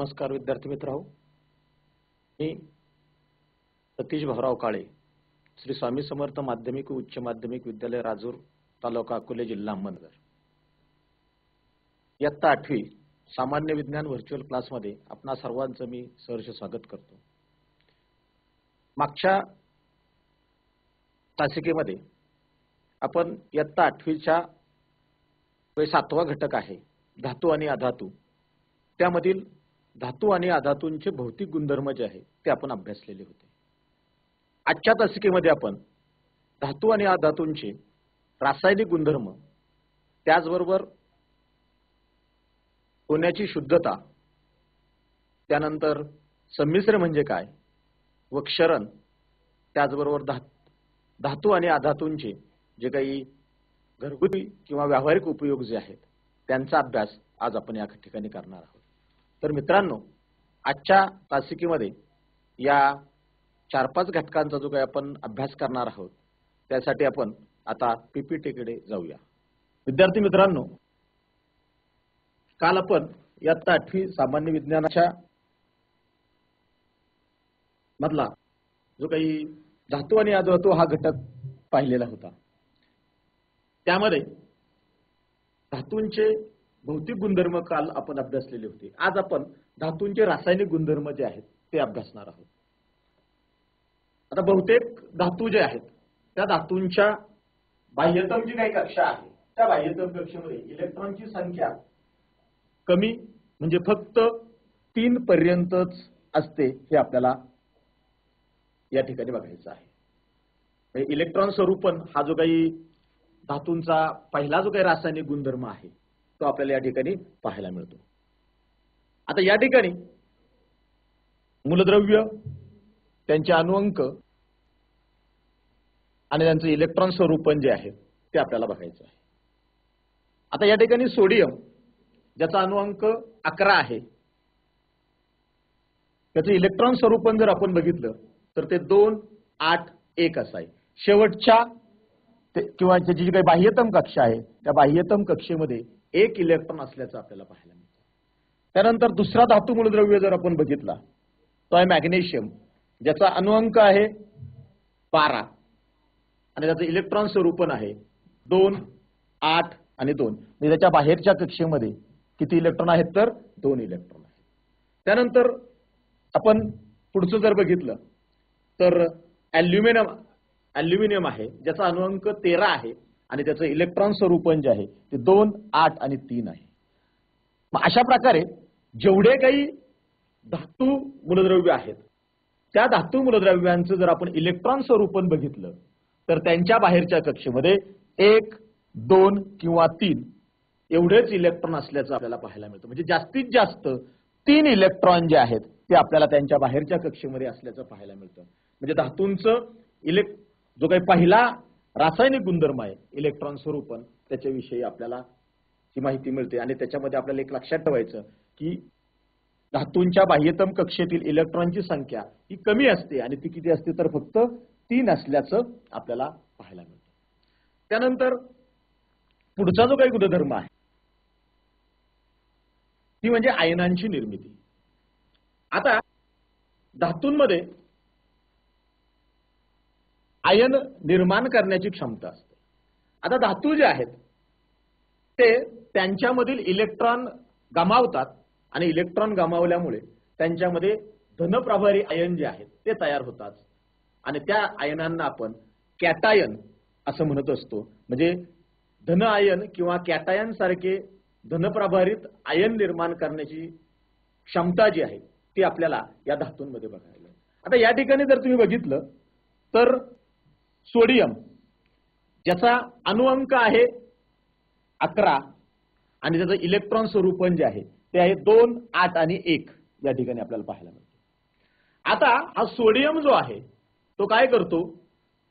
नमस्कार विद्यार्थी मित्र मी सतीश भाऊराव काळे श्री स्वामी समर्थ माध्यमिक उच्च माध्यमिक विद्यालय राजूर तालुका अकोले जिल्हा अहमदनगर. इयत्ता आठवी सामान्य विज्ञान व्हर्च्युअल क्लासमध्ये आपणा सर्वांचं मी सहर्ष स्वागत करतो. मागच्या तासिकेमध्ये आपण इयत्ता आठवीच्या सातवा घटक आहे धातू आणि अधातू. त्यामधील धातू आणि अधातूंचे भौतिक गुणधर्म जे आहेत ते आपण अभ्यासलेले होते. आजच्या तासिकेमध्ये आपण धातू आणि अधातूंचे रासायनिक गुणधर्म त्याचबरोबर सोन्याची शुद्धता त्यानंतर संमिश्र म्हणजे काय व क्षरण त्याचबरोबर धा धातू आणि अधातूंचे जे काही घरगुती किंवा व्यावहारिक उपयोग जे आहेत त्यांचा अभ्यास आज आपण या ठिकाणी करणार आहोत. तर मित्रांनो आजच्या तासिकेमध्ये या चार पाच घटकांचा जो काही आपण अभ्यास करणार आहोत त्यासाठी आपण आता पीपीटीकडे जाऊया. विद्यार्थी मित्रांनो काल आपण इयत्ता आठवी सामान्य विज्ञानाच्या मधला जो काही धातू आणि अधातू हा घटक पाहिलेला होता. त्यामध्ये धातूंचे भौतिक गुणधर्म काल आपण अभ्यासलेले होते. आज आपण धातूंचे रासायनिक गुणधर्म जे आहेत ते अभ्यासणार आहोत. आता बहुतेक धातू जे आहेत त्या धातूंच्या बाह्यतम जी काही कक्षा आहे त्या बाह्यतम कक्षेमध्ये इलेक्ट्रॉनची संख्या कमी म्हणजे फक्त तीन पर्यंतच असते हे आपल्याला या ठिकाणी बघायचं आहे. म्हणजे इलेक्ट्रॉन स्वरूपण हा जो काही धातूंचा पहिला जो काही रासायनिक गुणधर्म आहे तो आपल्याला या ठिकाणी पाहायला मिळतो. आता या ठिकाणी मूलद्रव्य त्यांचे अणुअंक आणि त्यांचं इलेक्ट्रॉन स्वरूपण जे आहे ते आपल्याला बघायचं आहे. आता या ठिकाणी सोडियम ज्याचा अणुअंक अकरा आहे त्याचं इलेक्ट्रॉन स्वरूपण जर आपण बघितलं तर ते दोन आठ एक असं आहे. शेवटच्या किंवा त्याची जी काही बाह्यतम कक्षा आहे त्या बाह्यतम कक्षेमध्ये एक इलेक्ट्रॉन असल्याचं आपल्याला पाहायला मिळतं. त्यानंतर दुसरा धातू मूलद्रव्य जर आपण बघितला तो आहे मॅग्नेशियम ज्याचा अनुअंक आहे बारा. आणि त्याचं इलेक्ट्रॉन स्वरूपण आहे दोन आठ आणि दोन. म्हणजे त्याच्या बाहेरच्या कक्षेमध्ये किती इलेक्ट्रॉन आहेत तर दोन इलेक्ट्रॉन आहेत. त्यानंतर आपण पुढचं जर बघितलं तर अल्युमिनियम अल्युमिनियम आहे ज्याचा अनुअंक तेरा आहे. आणि त्याचं इलेक्ट्रॉन स्वरूपण जे आहे ते दोन आठ आणि तीन आहे. मग अशा प्रकारे जेवढे काही धातू मूलद्रव्य आहेत त्या धातू मूलद्रव्यांचं जर आपण इलेक्ट्रॉन स्वरूपण बघितलं तर त्यांच्या बाहेरच्या कक्षेमध्ये एक दोन किंवा तीन एवढेच इलेक्ट्रॉन असल्याचं आपल्याला पाहायला मिळतं. म्हणजे जास्तीत जास्त तीन इलेक्ट्रॉन जे आहेत ते आपल्याला त्यांच्या बाहेरच्या कक्षेमध्ये असल्याचं पाहायला मिळतं. म्हणजे धातूंचं इलेक् जो काही पहिला रासायनिक गुणधर्म आहे इलेक्ट्रॉन स्वरूपन त्याच्याविषयी आपल्याला ही माहिती मिळते. आणि त्याच्यामध्ये आपल्याला एक लक्षात ठेवायचं की धातूंच्या बाह्यतम कक्षेतील इलेक्ट्रॉनची संख्या ही कमी असते आणि ती किती असते तर फक्त तीन असल्याचं आपल्याला पाहायला मिळतं. त्यानंतर पुढचा जो काही गुणधर्म आहे ती म्हणजे आयनांची निर्मिती. आता धातूंमध्ये आयन निर्माण करण्याची क्षमता असते. आता धातू जे आहेत ते त्यांच्यामधील इलेक्ट्रॉन गमावतात आणि इलेक्ट्रॉन गमावल्यामुळे त्यांच्यामध्ये धनप्रभारी आयन जे आहेत ते तयार होतात. आणि त्या आयनांना आपण कॅटायन असं म्हणत असतो. म्हणजे धन आयन किंवा कॅटायन सारखे धनप्रभारित आयन निर्माण करण्याची क्षमता जी आहे ती आपल्याला या धातूंमध्ये बघायला आता या ठिकाणी जर तुम्ही बघितलं तर सोडियम ज्याचा अणुअंक आहे अकरा आणि त्याचं इलेक्ट्रॉन स्वरूपण जे म्हणजे आहे ते आहे दोन आठ आणि एक या ठिकाणी आपल्याला पाहायला मिळतं. आता हा सोडियम जो आहे तो काय करतो?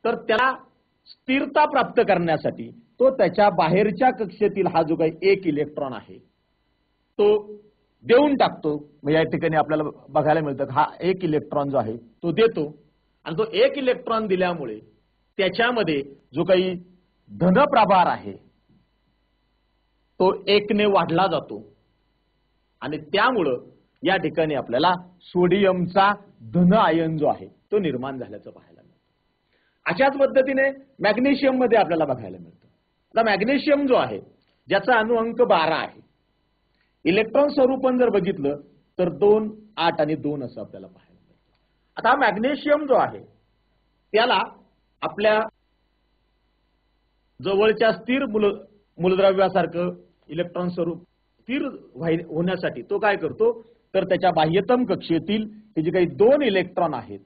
तर त्याला स्थिरता प्राप्त करण्यासाठी तो त्याच्या बाहेरच्या कक्षेतील हा जो काही एक इलेक्ट्रॉन आहे तो देऊन टाकतो. मग या ठिकाणी आपल्याला बघायला मिळतं हा एक इलेक्ट्रॉन जो आहे तो देतो. आणि तो एक इलेक्ट्रॉन दिल्यामुळे त्याच्यामध्ये जो काही धनप्रभार आहे तो एकने वाढला जातो. आणि त्यामुळं या ठिकाणी आपल्याला सोडियमचा धन आयन जो आहे तो निर्माण झाल्याचं पाहायला मिळतं. अशाच पद्धतीने मॅग्नेशियममध्ये आपल्याला बघायला मिळतं. आता मॅग्नेशियम जो आहे ज्याचा अणुअंक बारा आहे इलेक्ट्रॉन स्वरूपण जर बघितलं तर दोन आठ आणि दोन असं आपल्याला पाहायला मिळतं. आता मॅग्नेशियम जो आहे त्याला आपल्या जवळच्या स्थिर मूल मूलद्रव्यासारखं इलेक्ट्रॉन स्वरूप स्थिर होण्यासाठी तो काय करतो? तर त्याच्या बाह्यतम कक्षेतील हे जे काही दोन इलेक्ट्रॉन आहेत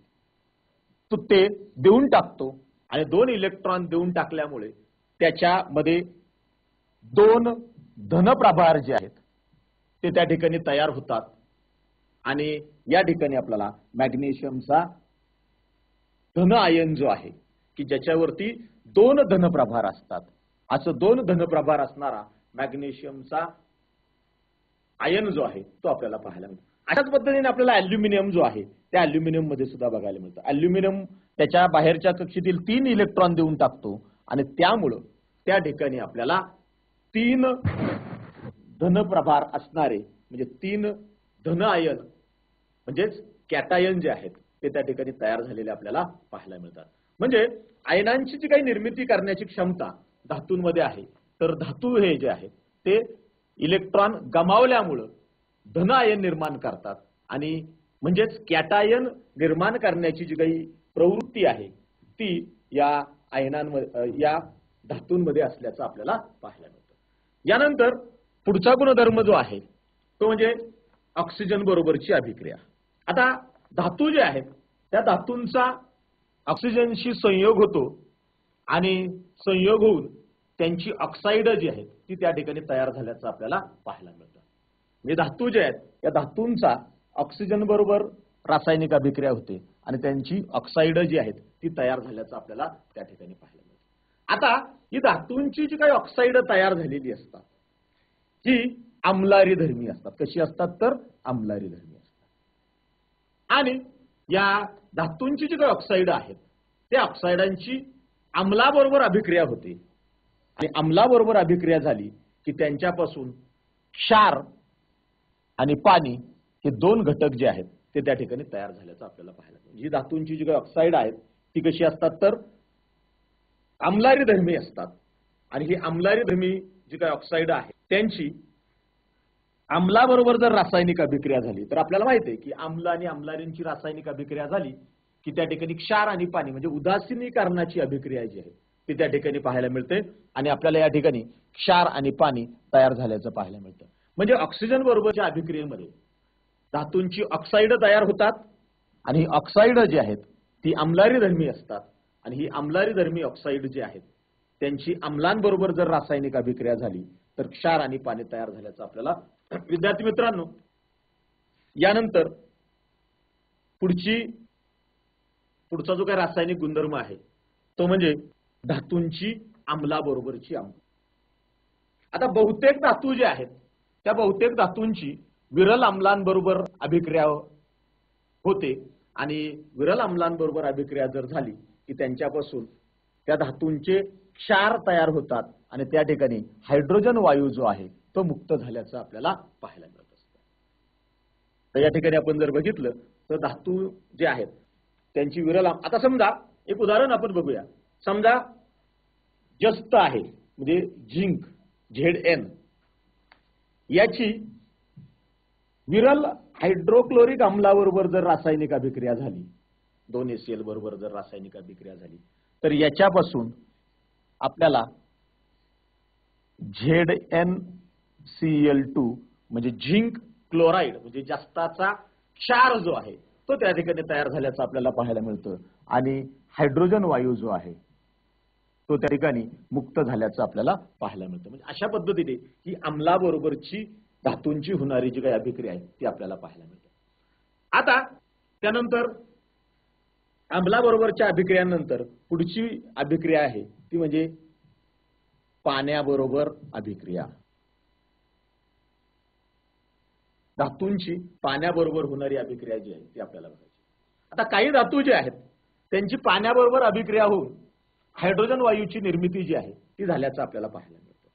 तो ते देऊन टाकतो. आणि दोन इलेक्ट्रॉन देऊन टाकल्यामुळे त्याच्यामध्ये दोन धनप्रभार जे आहेत ते त्या ठिकाणी तयार होतात. आणि या ठिकाणी आपल्याला मॅग्नेशियमचा धन आयन जो आहे की ज्याच्यावरती दोन धनप्रभार असतात. असं दोन धनप्रभार असणारा मॅग्नेशियमचा आयन जो आहे तो आपल्याला पाहायला मिळतो. अशाच पद्धतीने आपल्याला अल्युमिनियम जो आहे त्या अल्युमिनियममध्ये सुद्धा बघायला मिळतं. अल्युमिनियम त्याच्या बाहेरच्या कक्षेतील तीन इलेक्ट्रॉन देऊन टाकतो आणि त्यामुळं त्या ठिकाणी आपल्याला तीन धनप्रभार असणारे म्हणजे तीन धन आयन म्हणजेच कॅटायन जे आहेत ते त्या ठिकाणी तयार झालेले आपल्याला पाहायला मिळतात. म्हणजे आयनांची जी काही निर्मिती करण्याची क्षमता धातूंमध्ये आहे तर धातू हे जे आहेत ते इलेक्ट्रॉन गमावल्यामुळं धन आयन निर्माण करतात आणि म्हणजेच कॅटायन निर्माण करण्याची जी काही प्रवृत्ती आहे ती या आयनांमध्ये या धातूंमध्ये असल्याचं आपल्याला पाहायला मिळतं. यानंतर पुढचा गुणधर्म जो आहे तो म्हणजे ऑक्सिजन बरोबरची अभिक्रिया. आता धातू जे आहेत त्या धातूंचा ऑक्सिजनशी संयोग होतो आणि संयोग होऊन त्यांची ऑक्साईड जी आहेत ती त्या ठिकाणी तयार झाल्याचं आपल्याला पाहायला मिळतं. म्हणजे धातू जे आहेत या धातूंचा ऑक्सिजन बरोबर रासायनिक अभिक्रिया होते आणि त्यांची ऑक्साईड जी आहेत ती तयार झाल्याचं आपल्याला त्या ठिकाणी पाहायला मिळतं. आता ही धातूंची जी काही ऑक्साईड तयार झालेली असतात ही आमलारी धर्मी असतात. कशी असतात तर? आमलारी धर्मी असतात. आणि या धातूंची जी काही ऑक्साईड आहेत त्या ऑक्साईडांची अंमलाबरोबर अभिक्रिया होते. आणि अमलाबरोबर अभिक्रिया झाली की त्यांच्यापासून क्षार आणि पाणी हे दोन घटक जे आहेत ते त्या ठिकाणी तयार झाल्याचं आपल्याला पाहायला मिळतं. धातूंची जी काही ऑक्साईड आहेत ती कशी असतात तर आम्लारी धर्मी असतात. आणि ही आम्लारी धर्मी जी काही ऑक्साईड आहे त्यांची आम्लाबरोबर जर रासायनिक अभिक्रिया झाली तर आपल्याला माहिती आहे की आम्ल आणि आम्लारींची रासायनिक अभिक्रिया झाली की त्या ठिकाणी क्षार आणि पाणी म्हणजे उदासीनीकरणाची अभिक्रिया जी आहे ती त्या ठिकाणी पाहायला मिळते आणि आपल्याला या ठिकाणी क्षार आणि पाणी तयार झाल्याचं पाहायला मिळतं. म्हणजे ऑक्सिजन बरोबरच्या अभिक्रियेमध्ये धातूंची ऑक्साईड तयार होतात आणि ही ऑक्साईड जी आहेत ती अंमलारी धर्मी असतात. आणि ही आम्लारी धर्मी ऑक्साईड जी आहेत त्यांची आम्लांबरोबर जर रासायनिक अभिक्रिया झाली तर क्षार आणि पाणी तयार झाल्याचं आपल्याला विद्यार्थी मित्रांनो यानंतर पुढची पुढचा जो काही रासायनिक गुणधर्म आहे तो म्हणजे धातूंची आम्लाबरोबरची आम्ल आता बहुतेक धातू जे आहेत त्या बहुतेक धातूंची विरल आम्लांबरोबर अभिक्रिया होते आणि विरल आम्लांबरोबर अभिक्रिया जर झाली की त्यांच्यापासून त्या धातूंचे क्षार तयार होतात आणि त्या ठिकाणी हायड्रोजन वायू जो आहे तो मुक्त झाल्याचं आपल्याला पाहायला मिळत असतं. तर या ठिकाणी आपण जर बघितलं तर धातू जे आहेत त्यांची विरल आता समजा एक उदाहरण आपण बघूया. समजा जस्त आहे म्हणजे झिंक झेड एन. याची विरल हायड्रोक्लोरिक अम्लाबरोबर जर रासायनिक अभिक्रिया झाली दोन एसीएल बरोबर जर रासायनिक अभिक्रिया झाली तर याच्यापासून आपल्याला Z N C L two म्हणजे झिंक क्लोराईड म्हणजे जास्ताचा क्षार जो आहे तो त्या ठिकाणी तयार झाल्याचं आपल्याला पाहायला मिळतं. आणि हायड्रोजन वायू जो आहे तो त्या ठिकाणी मुक्त झाल्याचं आपल्याला पाहायला मिळतं. म्हणजे अशा पद्धतीने ही अंमलाबरोबरची धातूंची होणारी जी काही अभिक्रिया आहे ती आपल्याला पाहायला मिळते. आता त्यानंतर अंमलाबरोबरच्या अभिक्रियानंतर पुढची अभिक्रिया आहे ती म्हणजे पाण्याबरोबर अभिक्रिया. धातूंची पाण्याबरोबर होणारी अभिक्रिया जी आहे ती आपल्याला बघायची. आता काही धातू जे आहेत त्यांची पाण्याबरोबर अभिक्रिया होऊन हायड्रोजन वायूची निर्मिती जी आहे ती झाल्याचं आपल्याला पाहायला मिळतं.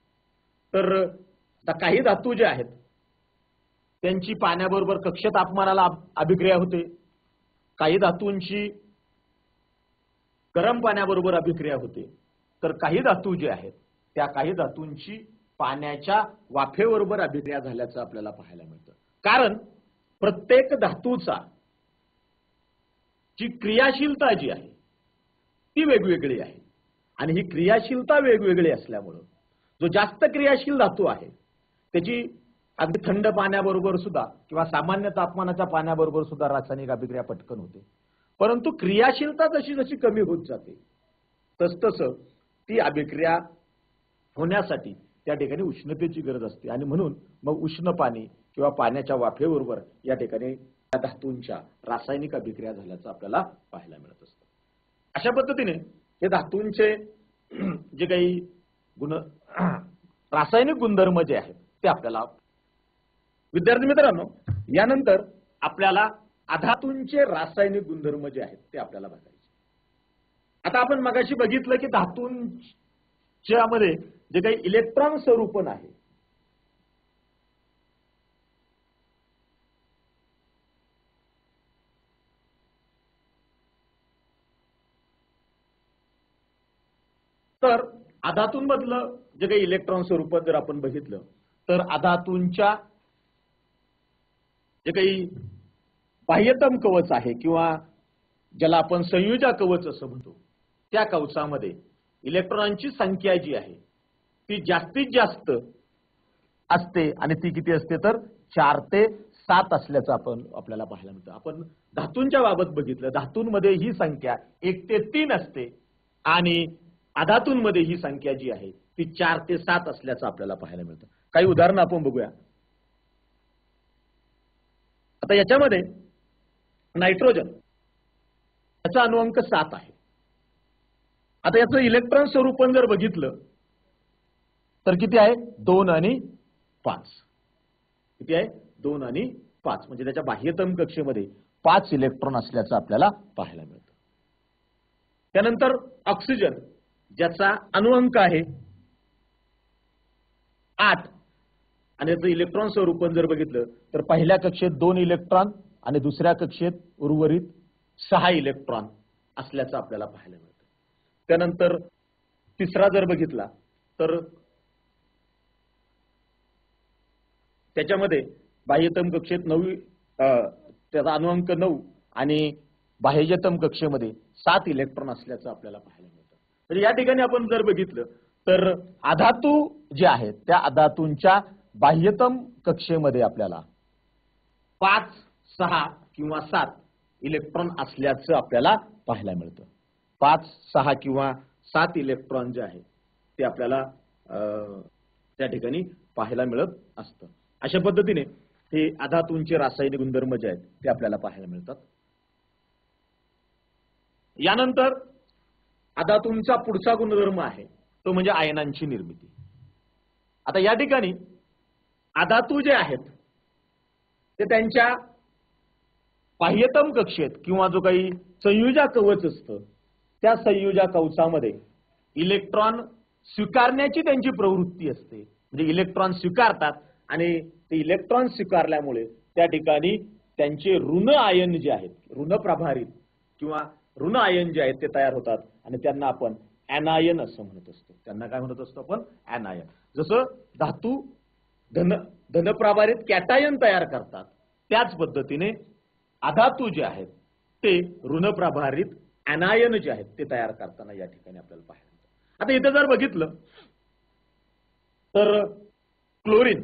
तर आता काही धातू जे आहेत त्यांची पाण्याबरोबर कक्ष तापमानाला अभिक्रिया होते. काही धातूंची गरम पाण्याबरोबर अभिक्रिया होते. तर काही धातू जे आहेत त्या काही धातूंची पाण्याच्या वाफेबरोबर अभिक्रिया झाल्याचं आपल्याला पाहायला मिळतं. कारण प्रत्येक धातूचा जी क्रियाशीलता जी आहे ती वेगवेगळी आहे. आणि ही क्रियाशीलता वेगवेगळी असल्यामुळं जो जास्त क्रियाशील धातू आहे त्याची अगदी थंड पाण्याबरोबर सुद्धा किंवा सामान्य तापमानाच्या पाण्याबरोबर सुद्धा रासायनिक अभिक्रिया पटकन होते. परंतु क्रियाशीलता जशी जशी कमी होत जाते तसतस ती अभिक्रिया होण्यासाठी त्या ठिकाणी उष्णतेची गरज असते. आणि म्हणून मग उष्ण पाणी किंवा पाण्याच्या वाफेबरोबर या ठिकाणी त्या धातूंच्या रासायनिक अभिक्रिया झाल्याचं आपल्याला पाहायला मिळत असतं. अशा पद्धतीने हे धातूंचे जे काही गुण रासायनिक गुणधर्म जे आहेत ते आपल्याला विद्यार्थी मित्रांनो यानंतर आपल्याला अधातूंचे रासायनिक गुणधर्म जे आहेत ते आपल्याला बघायचे आता आपण मगाशी बघितलं की धातूंच्या मध्ये जे काही इलेक्ट्रॉन स्वरूपण आहे तर अधातूंमधलं जे काही इलेक्ट्रॉन स्वरूपात जर आपण बघितलं तर अधातूंच्या जे काही बाह्यतम कवच आहे किंवा ज्याला आपण संयुजा कवच असं म्हणतो त्या कवचामध्ये इलेक्ट्रॉनांची संख्या जी आहे ती जास्तीत जास्त असते आणि ती किती असते तर चार ते सात असल्याचं आपण आपल्याला पाहायला मिळतं. आपण धातूंच्या बाबत बघितलं धातूंमध्ये ही संख्या एक ते तीन असते आणि अधातूंमध्ये ही संख्या जी आहे ती चार ते सात असल्याचं आपल्याला पाहायला मिळतं. काही उदाहरणं आपण बघूया. आता याच्यामध्ये नायट्रोजन याचा अनुअंक सात आहे. आता याचं इलेक्ट्रॉन स्वरूपण जर बघितलं तर किती आहे? दोन आणि पाच. किती आहे? दोन आणि पाच. म्हणजे त्याच्या बाह्यतम कक्षेमध्ये पाच इलेक्ट्रॉन असल्याचं आपल्याला पाहायला मिळतं. त्यानंतर ऑक्सिजन. ज्याचा अनुअंक आहे आठ. आणि याचं इलेक्ट्रॉन स्वरूपण जर बघितलं तर पहिल्या कक्षेत दोन इलेक्ट्रॉन आणि दुसऱ्या कक्षेत उर्वरित सहा इलेक्ट्रॉन असल्याचं आपल्याला पाहायला मिळतं. त्यानंतर तिसरा जर बघितला तर त्याच्यामध्ये बाह्यतम कक्षेत नऊ त्याचा अनुअंक नऊ आणि बाह्यतम कक्षेमध्ये सात इलेक्ट्रॉन असल्याचं आपल्याला पाहायला मिळतं. म्हणजे या ठिकाणी आपण जर बघितलं तर अधातू जे आहेत त्या अधातूंच्या बाह्यतम कक्षेमध्ये आपल्याला पाच सहा किंवा सात इलेक्ट्रॉन असल्याचं आपल्याला पाहायला मिळतं. पाच सहा किंवा सात इलेक्ट्रॉन जे आहे ते आपल्याला अं, त्या ठिकाणी पाहायला मिळत असतं. अशा पद्धतीने हे अधातूंचे रासायनिक गुणधर्म जे आहेत ते आपल्याला पाहायला मिळतात. यानंतर अधातूंचा पुढचा गुणधर्म आहे. तो म्हणजे आयनांची निर्मिती. आता या ठिकाणी अधातू जे आहेत ते त्यांच्या बाह्यतम कक्षेत किंवा जो काही संयुजा कवच असतं त्या संयुजा कवचामध्ये इलेक्ट्रॉन स्वीकारण्याची त्यांची प्रवृत्ती असते. म्हणजे इलेक्ट्रॉन स्वीकारतात आणि ते इलेक्ट्रॉन स्वीकारल्यामुळे त्या ठिकाणी त्यांचे ऋण आयन जे आहेत ऋण प्रभारित किंवा ऋण आयन जे आहेत ते तयार होतात. आणि त्यांना आपण अनायन असं म्हणत असतो. त्यांना काय म्हणत असतो आपण? अनायन जसं धातू धन धनप्रभारित कॅटायन तयार करतात त्याच पद्धतीने अधातू जे आहेत ते ऋणप्रभारित ऍनायन जे आहेत ते तयार करताना या ठिकाणी आपल्याला पाहायला मिळतं. आता इथं जर बघितलं तर क्लोरीन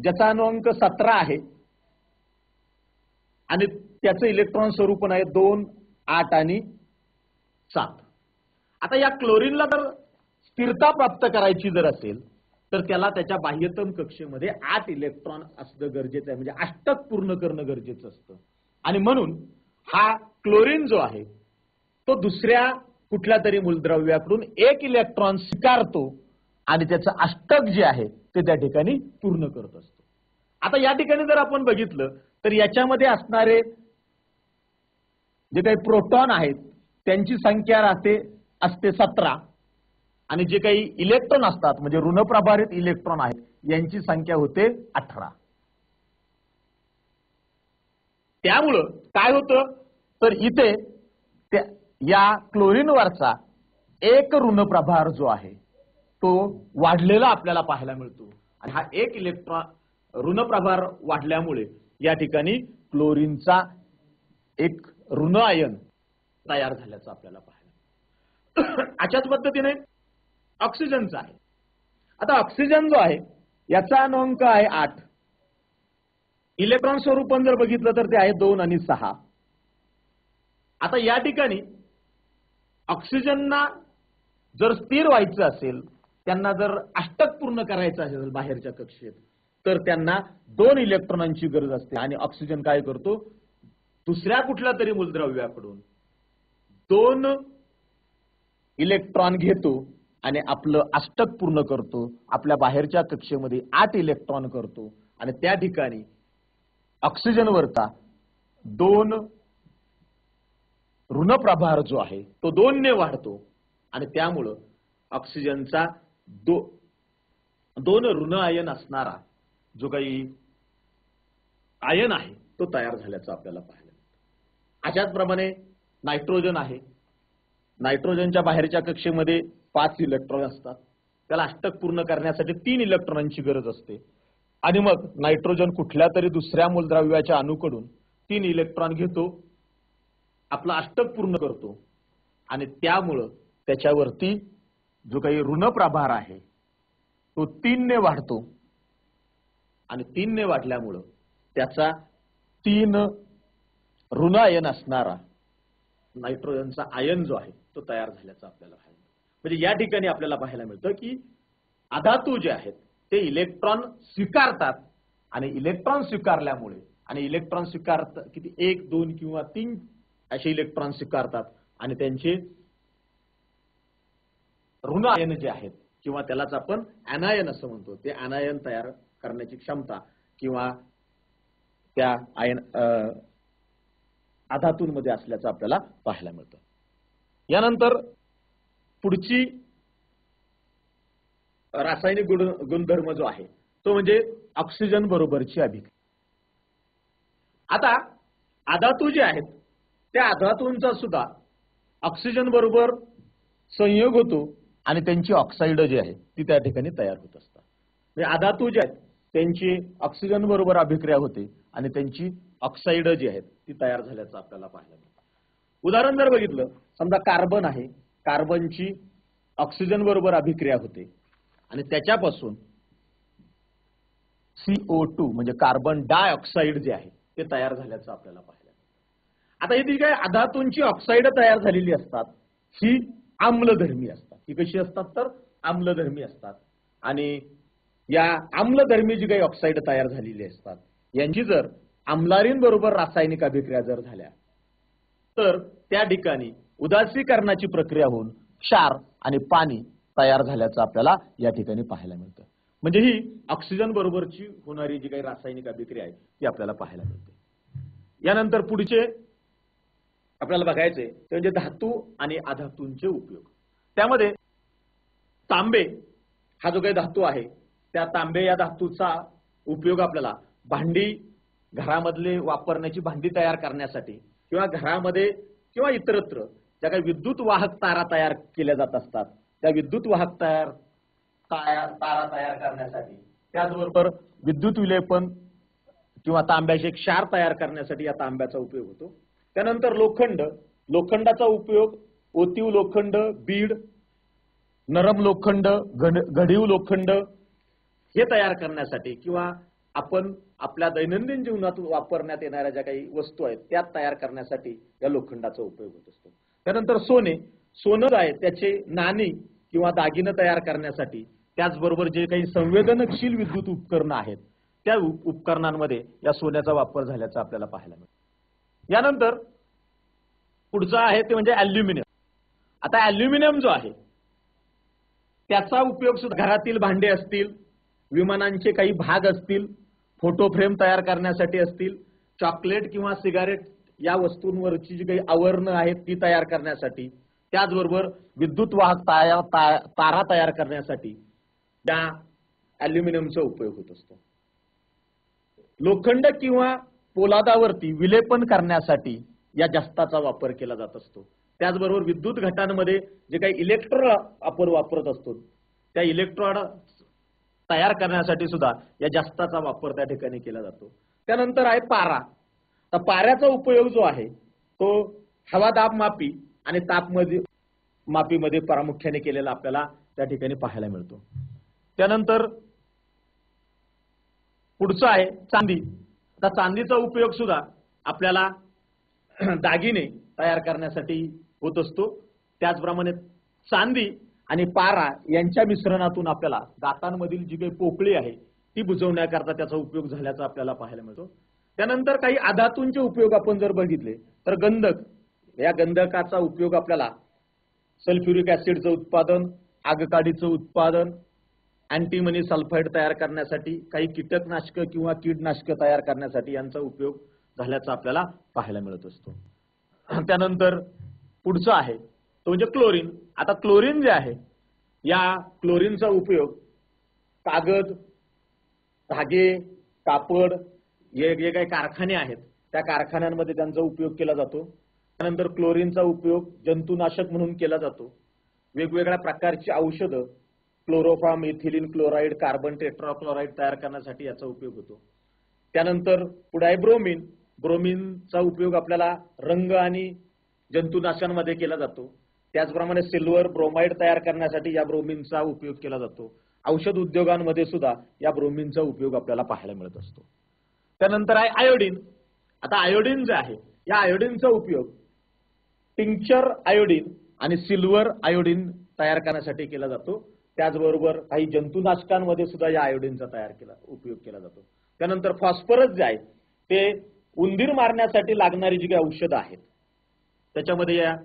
ज्याचा अनुअंक सतरा आहे आणि त्याचं इलेक्ट्रॉन स्वरूपण आहे दोन आठ आणि सात. आता या क्लोरीनला जर स्थिरता प्राप्त करायची जर असेल तर त्याला त्याच्या बाह्यतम कक्षेमध्ये आठ इलेक्ट्रॉन असणं गरजेचं आहे. म्हणजे अष्टक पूर्ण करणं गरजेचं असतं. आणि म्हणून हा क्लोरीन जो आहे तो दुसऱ्या कुठल्या तरी मूलद्रव्याकडून एक इलेक्ट्रॉन स्वीकारतो आणि त्याचं अष्टक जे आहे ते त्या ठिकाणी पूर्ण करत असतो. आता या ठिकाणी जर आपण बघितलं तर याच्यामध्ये असणारे जे काही प्रोटॉन आहेत त्यांची संख्या राहते असते सतरा. आणि जे काही इलेक्ट्रॉन असतात म्हणजे ऋणप्रभारित इलेक्ट्रॉन आहेत यांची संख्या होते अठरा. त्यामुळं काय होतं? तर इथे त्या या क्लोरीनवरचा एक ऋण प्रभार जो आहे तो वाढलेला आपल्याला पाहायला मिळतो. आणि हा एक इलेक्ट्रॉन ऋण प्रभार वाढल्यामुळे या ठिकाणी क्लोरीनचा एक ऋण आयन तयार झाल्याचं आपल्याला पाहायला. अशाच पद्धतीने ऑक्सिजनचा आहे. आता ऑक्सिजन जो आहे याचा अंक आहे आठ. इलेक्ट्रॉन स्वरूपण जर बघितलं तर ते आहे दोन आणि सहा. आता या ठिकाणी ऑक्सिजनना जर स्थिर व्हायचं असेल त्यांना जर अष्टक पूर्ण करायचं असेल बाहेरच्या कक्षेत तर त्यांना दोन इलेक्ट्रॉनांची गरज असते आणि ऑक्सिजन काय करतो? दुसऱ्या कुठल्या तरी मूलद्रव्याकडून दोन इलेक्ट्रॉन घेतो आणि आपलं अष्टक पूर्ण करतो. आपल्या बाहेरच्या कक्षेमध्ये आठ इलेक्ट्रॉन करतो. आणि त्या ठिकाणी ऑक्सिजन वरचा दोन ऋणप्रभार जो आहे तो दोनने वाढतो. आणि त्यामुळं ऑक्सिजनचा दो दोन ऋण आयन असणारा जो काही आयन आहे तो तयार झाल्याचं आपल्याला पाहायला मिळतं. अशाच प्रमाणे नायट्रोजन आहे. नायट्रोजनच्या बाहेरच्या कक्षेमध्ये पाच इलेक्ट्रॉन असतात. त्याला अष्टक पूर्ण करण्यासाठी तीन इलेक्ट्रॉनांची गरज असते. आणि मग नायट्रोजन कुठल्या तरी दुसऱ्या मूलद्रव्याच्या अणूकडून तीन इलेक्ट्रॉन घेतो आपला अष्टक पूर्ण करतो. आणि त्यामुळं त्याच्यावरती जो काही ऋण प्रभार आहे तो तीनने वाढतो. आणि तीनने वाढल्यामुळं त्याचा तीन ऋण आयन असणारा नायट्रोजनचा आयन जो आहे तो तयार झाल्याचा आपल्याला पाहायला म्हणजे या ठिकाणी आपल्याला पाहायला मिळतं की अधातू जे आहेत ते इलेक्ट्रॉन स्वीकारतात आणि इलेक्ट्रॉन स्वीकारल्यामुळे आणि इलेक्ट्रॉन स्वीकारत किती एक दोन किंवा तीन असे इलेक्ट्रॉन स्वीकारतात आणि त्यांचे ऋण आयन जे आहेत किंवा त्यालाच आपण अनायन असं म्हणतो. ते अनायन तयार करण्याची क्षमता किंवा त्या आयन आधातूंमध्ये असल्याचं आपल्याला पाहायला मिळतं. यानंतर पुढची रासायनिक गुण गुणधर्म जो आहे तो म्हणजे ऑक्सिजन बरोबरची अभिक्रिया. आता आधातू जे आहेत त्या आधातूंचा सुद्धा ऑक्सिजन बरोबर संयोग होतो आणि त्यांची ऑक्साईड जी आहे ती त्या ठिकाणी तयार होत असतात. म्हणजे आधातू जे आहेत त्यांची ऑक्सिजन बरोबर अभिक्रिया होते आणि त्यांची ऑक्साईड जी आहेत ती तयार झाल्याचं आपल्याला पाहायला मिळतं. उदाहरण जर बघितलं समजा कार्बन आहे. कार्बनची ऑक्सिजन बरोबर अभिक्रिया होते. आणि त्याच्यापासून सीओ टू म्हणजे कार्बन डायऑक्साईड जे आहे ते तयार झाल्याचं आपल्याला पाहायला मिळतं. आता ही जी काही अधातूंची ऑक्साईड तयार झालेली असतात. ही आम्लधर्मी असतात. ही कशी असतात तर? आम्लधर्मी असतात. आणि या आम्लधर्मी जी काही ऑक्साईड तयार झालेली असतात यांची जर आम्लारीन बरोबर रासायनिक अभिक्रिया जर झाल्या तर त्या ठिकाणी उदासीकरणाची प्रक्रिया होऊन क्षार आणि पाणी तयार झाल्याचं आपल्याला या ठिकाणी पाहायला मिळतं. म्हणजे ही ऑक्सिजन बरोबरची होणारी जी काही रासायनिक अभिक्रिया आहे ती आपल्याला पाहायला मिळते. यानंतर पुढचे आपल्याला बघायचे ते म्हणजे धातू आणि अधातूंचे उपयोग. त्यामध्ये तांबे हा जो काही धातू आहे त्या तांबे या धातूचा उपयोग आपल्याला भांडी घरामधले वापरण्याची भांडी तयार करण्यासाठी किंवा घरामध्ये किंवा इतरत्र ज्या काही विद्युत वाहक तारा तयार केल्या जात असतात त्या विद्युत वाहक तयार ताया- तारा तयार करण्यासाठी त्याचबरोबर विद्युत विलेपन किंवा तांब्याचे क्षार तयार करण्यासाठी या तांब्याचा उपयोग होतो. त्यानंतर लोखंड लोखंडाचा उपयोग ओतीव लोखंड बीड नरम लोखंड घड- घडीव लोखंड हे तयार करण्यासाठी किंवा आपण आपल्या दैनंदिन जीवनात वापरण्यात येणाऱ्या ज्या काही वस्तू आहेत त्या तयार करण्यासाठी या लोखंडाचा उपयोग होत असतो. त्यानंतर सोने. सोनं आहे त्याचे नाणी किंवा दागिनं तयार करण्यासाठी त्याचबरोबर जे काही संवेदनशील विद्युत उपकरणं आहेत त्या उपकरणांमध्ये या सोन्याचा वापर झाल्याचा आपल्याला पाहायला मिळतं. यानंतर पुढचं आहे ते म्हणजे अल्युमिनियम आता अल्युमिनियम जो आहे त्याचा उपयोग सुद्धा घरातील भांडे असतील विमानांचे काही भाग असतील फोटो फ्रेम तयार करण्यासाठी असतील चॉकलेट किंवा सिगारेट या वस्तूंवरची जी काही आवरणं आहेत ती तयार करण्यासाठी त्याचबरोबर विद्युत वाहक ताया ता- तारा तयार करण्यासाठी त्या अल्युमिनियमचा उपयोग होत असतो. लोखंड किंवा पोलादावरती विलेपन करण्यासाठी या जास्ताचा वापर केला जात असतो. त्याचबरोबर विद्युत घटांमध्ये जे काही इलेक्ट्रॉन आपण वापरत असतो त्या इलेक्ट्रॉन तयार करण्यासाठी सुद्धा या जास्ताचा वापर त्या ठिकाणी केला जातो. त्यानंतर आहे पारा. तर पाऱ्याचा उपयोग जो आहे तो हवा दाब मापी आणि तापमध्ये मापीमध्ये प्रामुख्याने केलेला आपल्याला त्या ठिकाणी पाहायला मिळतो. त्यानंतर पुढचं आहे चांदी. आता चांदीचा उपयोग सुद्धा आपल्याला दागिने तयार करण्यासाठी होत असतो. त्याचप्रमाणे चांदी आणि पारा यांच्या मिश्रणातून आपल्याला दातांमधील जी काही पोकळी आहे ती बुजवण्याकरता त्याचा उपयोग झाल्याचा आपल्याला पाहायला मिळतो. त्यानंतर काही आधातूंचे उपयोग आपण जर बघितले तर गंधक. या गंधकाचा उपयोग आपल्याला सल्फ्युरिक ऍसिडचं उत्पादन आगकाडीचं उत्पादन अँटीमनी सल्फाईड तयार करण्यासाठी काही कीटकनाशक किंवा कीडनाशकं तयार करण्यासाठी यांचा उपयोग झाल्याचा आपल्याला पाहायला मिळत असतो. त्यानंतर पुढचं आहे तो म्हणजे क्लोरीन आता क्लोरीन जे आहे या क्लोरीनचा उपयोग कागद धागे कापड हे जे काही कारखाने आहेत त्या कारखान्यांमध्ये त्यांचा उपयोग केला जातो. त्यानंतर क्लोरीनचा उपयोग जंतुनाशक म्हणून केला जातो. वेगवेगळ्या प्रकारची औषधं chloroform ethylene chloride carbon tetrachloride तयार करण्यासाठी याचा उपयोग होतो. त्यानंतर पुढे आहे ब्रोमिन ब्रोमिनचा उपयोग आपल्याला रंग आणि जंतुनाशांमध्ये केला जातो. त्याचप्रमाणे सिल्वर ब्रोमाइड तयार करण्यासाठी या ब्रोमिनचा उपयोग केला जातो. औषध उद्योगांमध्ये सुद्धा या ब्रोमिनचा उपयोग आपल्याला पाहायला मिळत असतो. त्यानंतर आहे आयोडीन. आता आयोडीन जे आहे या आयोडीनचा उपयोग टिंक्चर आयोडीन आणि सिल्वर आयोडीन तयार करण्यासाठी केला जातो. त्याचबरोबर काही जंतुनाशकांमध्ये सुद्धा या आयोडीनचा तयार केला उपयोग केला जातो. त्यानंतर फॉस्फरस जे आहे ते उंदीर मारण्यासाठी लागणारी जी काही औषधं आहेत त्याच्यामध्ये या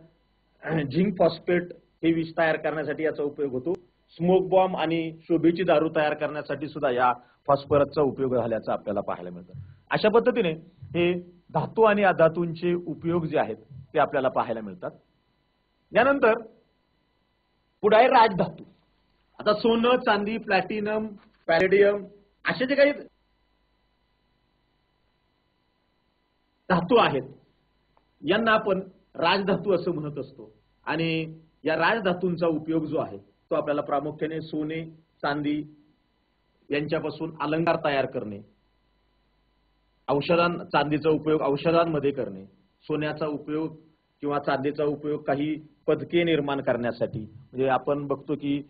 झिंक फॉस्फेट हे विष तयार करण्यासाठी याचा उपयोग होतो. स्मोक बॉम्ब आणि शोभेची दारू तयार करण्यासाठी सुद्धा या फॉस्फरसचा उपयोग झाल्याचं आपल्याला पाहायला मिळतं. अशा पद्धतीने हे धातू आणि अधातूंचे उपयोग जे आहेत ते आपल्याला पाहायला मिळतात. यानंतर पुढे आहे राजधातू. आता सोनं चांदी प्लॅटिनम पॅरेडियम असे जे काही धातू आहेत यांना आपण राजधातू असं म्हणत असतो. आणि या राजधातूंचा उपयोग जो आहे तो आपल्याला प्रामुख्याने सोने चांदी यांच्यापासून अलंकार तयार करणे औषधां चांदीचा उपयोग औषधांमध्ये करणे सोन्याचा उपयोग किंवा चांदीचा उपयोग काही पदके निर्माण करण्यासाठी म्हणजे आपण बघतो की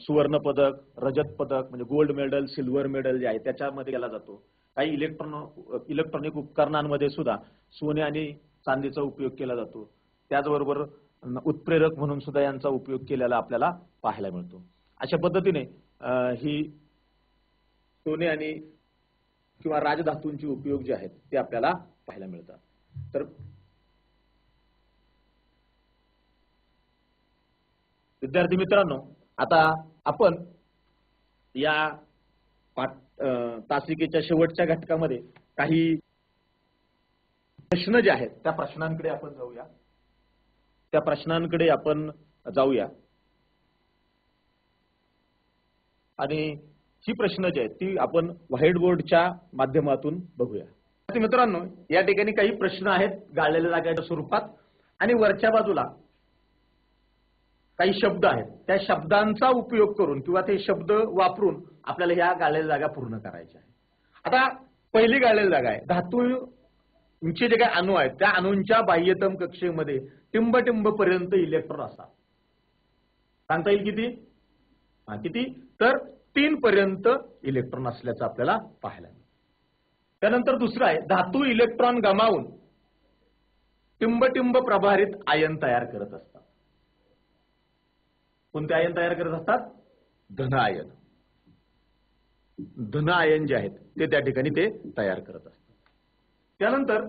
सुवर्ण पदक रजत पदक म्हणजे गोल्ड मेडल सिल्वर मेडल जे आहे त्याच्यामध्ये केला जातो. काही इलेक्ट्रॉन इलेक्ट्रॉनिक उपकरणांमध्ये सुद्धा सोने आणि चांदीचा उपयोग केला जातो. त्याचबरोबर उत्प्रेरक म्हणून सुद्धा यांचा उपयोग केलेला आपल्याला पाहायला मिळतो. अशा पद्धतीने ही सोने आणि किंवा राजधातूंचे उपयोग जे आहेत ते आपल्याला पाहायला मिळतात. तर विद्यार्थी मित्रांनो आता आपण या पाठ तासिकेच्या शेवटच्या घटकामध्ये काही प्रश्न जे आहेत त्या प्रश्नांकडे आपण जाऊया. त्या प्रश्नांकडे आपण जाऊया. आणि ही प्रश्न जी आहेत ती आपण व्हाईट बोर्डच्या माध्यमातून बघूया. मित्रांनो या ठिकाणी काही प्रश्न आहेत गाळलेल्या जागेच्या स्वरूपात. आणि वरच्या बाजूला काही शब्द आहेत त्या शब्दांचा उपयोग करून किंवा ते शब्द वापरून आपल्याला ह्या गाळलेल्या जागा पूर्ण करायच्या आहेत. आता पहिली गाळलेली जागा आहे धातू तुमचे जे काही अणू आहेत त्या अणूंच्या बाह्यतम कक्षेमध्ये टिंब पर्यंत इलेक्ट्रॉन असतात. सांगता येईल किती? हा किती? तर तीन पर्यंत इलेक्ट्रॉन असल्याचं आपल्याला पाहायला त्यानंतर दुसरं आहे धातू इलेक्ट्रॉन गमावून टिंबटिंब प्रभारित आयन तयार करत असतात. कोणते आयन तयार करत असतात? धन आयन. धन आयन जे आहेत ते त्या ठिकाणी ते तयार करत असतात. त्यानंतर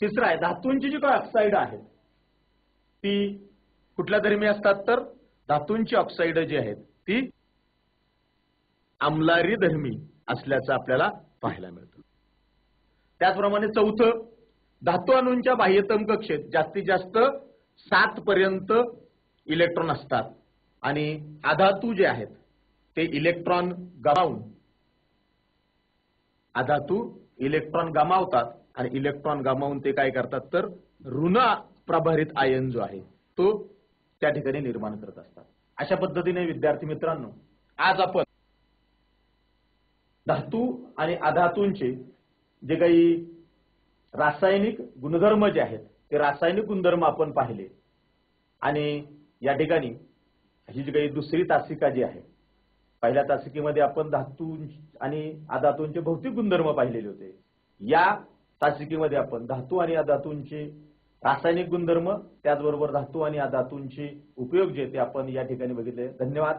तिसरं आहे धातूंची जी काही ऑक्साईड आहेत ती कुठल्या धर्मी असतात तर धातूंची ऑक्साईड जी आहेत ती आमलारी धर्मी असल्याचं आपल्याला पाहायला मिळतं. त्याचप्रमाणे चौथं धातू अणूंच्या बाह्यतम कक्षेत जास्तीत जास्त सात पर्यंत इलेक्ट्रॉन असतात. आणि अधातू जे आहेत ते इलेक्ट्रॉन गमावून अधातू इलेक्ट्रॉन गमावतात. आणि इलेक्ट्रॉन गमावून ते काय करतात तर ऋण प्रभारित आयन जो आहे तो त्या ठिकाणी निर्माण करत असतात. अशा पद्धतीने विद्यार्थी मित्रांनो आज आपण धातू आणि अधातूंचे जे काही रासायनिक गुणधर्म जे आहेत ते रासायनिक गुणधर्म आपण पाहिले. आणि या ठिकाणी ही जी काही दुसरी तासिका जी आहे पहिल्या तासिकेमध्ये आपण धातू आणि अधातूंचे भौतिक गुणधर्म पाहिलेले होते. या तासिकेमध्ये आपण धातू आणि अधातूंचे रासायनिक गुणधर्म त्याचबरोबर धातू आणि अधातूंचे उपयोग जे ते आपण या ठिकाणी बघितले. धन्यवाद.